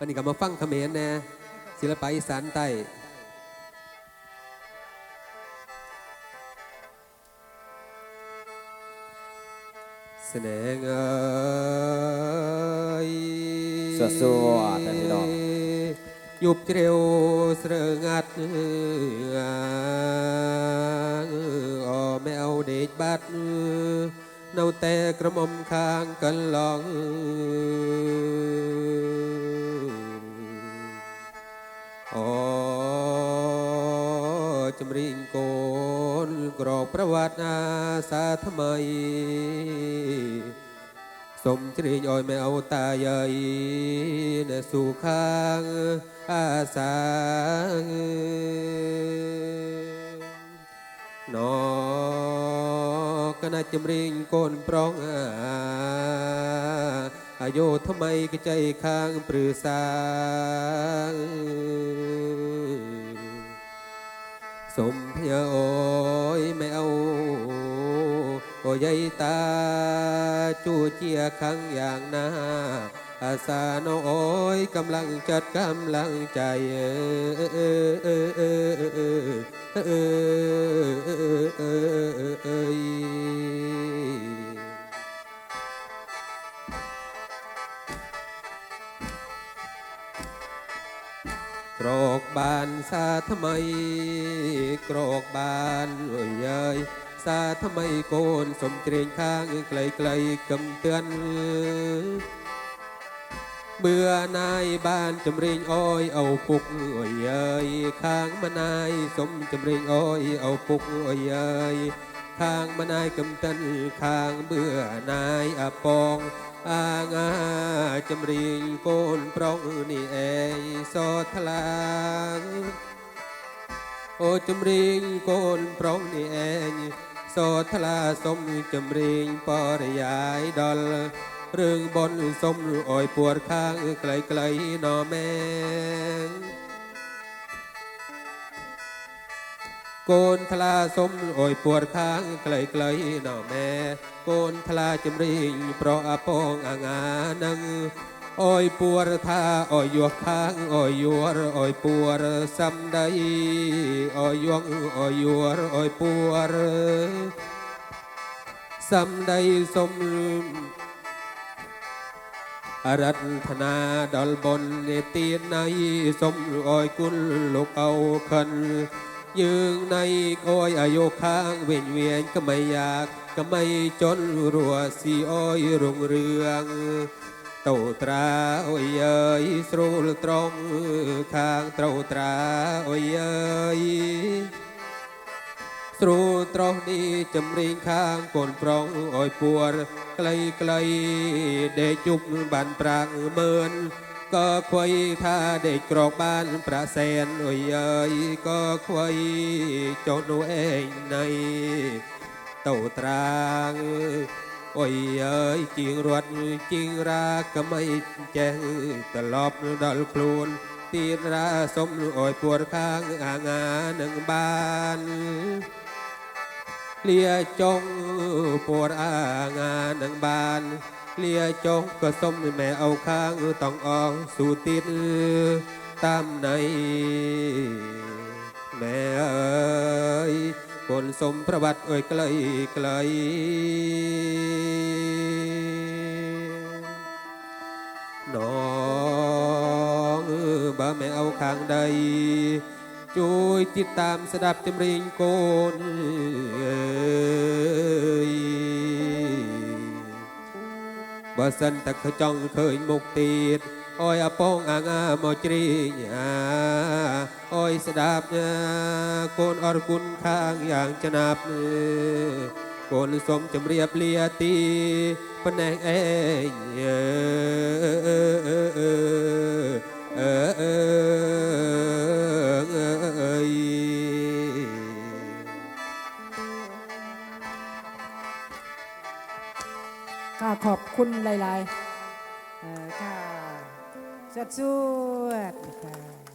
วันนี้ก็มาฟังเขมรแน่ศิลปะอีสานใต้แสดงเอ้ยสวดสวดแต่พี่น้องยุบเร็วเสรงัดออแมวเด็กบัดเนาแต่กระหม่อมข้างกันลอง អូចម្រៀងកូនក្រប្រវត្តិអាសាថ្មីសូមជ្រៀងឲ្យមែអោតាយាយនៅសុខាងអាសាណកណាចម្រៀងកូនប្រងអា อโกนปรองอายุทำไมก็ใจข้างปรือสางสมพยาโอยแมวโอยายตา จูเจียขังอย่างนาอาสาโนโอยกำลังจัดกำลังใจเออเออเออเออเออ ក្រកបានសាថ្មីក្រកបានអើយអើយសាថ្មីកូនសុំជ្រែងខាងក្លីក្លីកំទឿនបឿណាយបានចម្រៀងអើយឪពុកអើយអើយខាងម៉ណាយសុំចម្រៀងអើយឪពុកអើយអើយខាងម៉ណាយកំទិនខាងបឿណាយអពង ងាចម្រៀងកូនប្រុសនេះឯងសថ្លាអូចម្រៀងកូនប្រុសនេះឯងសថ្លាសុំចម្រៀងបរិយាយដល់រឿងបនសុំអោយពួតខាងក្លៃៗណមែ កូនថ្លាសុំអួយពួតខាងក្លែកក្លែកណោម៉ែកូនថ្លាចម្រៀងប្រអពងអាងានឹងអួយពួតថាអួយយោខាងអួយយួរអួយពួតសំដីអួយយងអួយយួរអួយពួតសំដីសុំរដ្ឋធនាដល់បុននេតិណៃសុំអួយគុណលោកអោខិន យើងនៃអយអាយុខាងវិញវៀងកមីយ៉ាកមីចន់រួស៊ីអយរុងរឿងតោត្រាអុយអើយស្រួលត្រង់ខាងត្រូវត្រាអុយអើយស្រួលត្រង់នេះចម្រៀងខាងកូនប្រុងអុយពួរក្លីក្លីដេកជប់បានប្រាំងមើល ក៏ខ្វៃថាដេកក្រកបានប្រសែនអុយអើយក៏ខ្វៃចុះនោះឯងណៃតោត្រាងអុយអើយជាងរត់ជាងរាកមៃចេះត្រឡប់ដល់ខ្លួនទីរាសុំអុយពួតខាងអាងានឹងបានលាចង់ ពួតអាងានឹងបានលាចុះក៏សុំមែអូខាងតងអងស៊ូទៀតតាមណៃម៉ែអើយកូនសុំប្រវត្តិអើយក្លីក្លីនងបើមែអូខាងដី ជួយติดตามស្ដាប់ចម្រៀងកូនបើសិនតែខចង់ឃើញមុខទៀតអើយអពងអាងាមកជ្រីងអើយស្ដាប់ណាកូនអរគុណខាងយ៉ាងចំណាប់កូនសូមជម្រាបលាទីប៉ុណ្ណេះអេងអឺ ค่ะขอบคุณหลายๆเอ่อค่ะสวดสวดค่ะ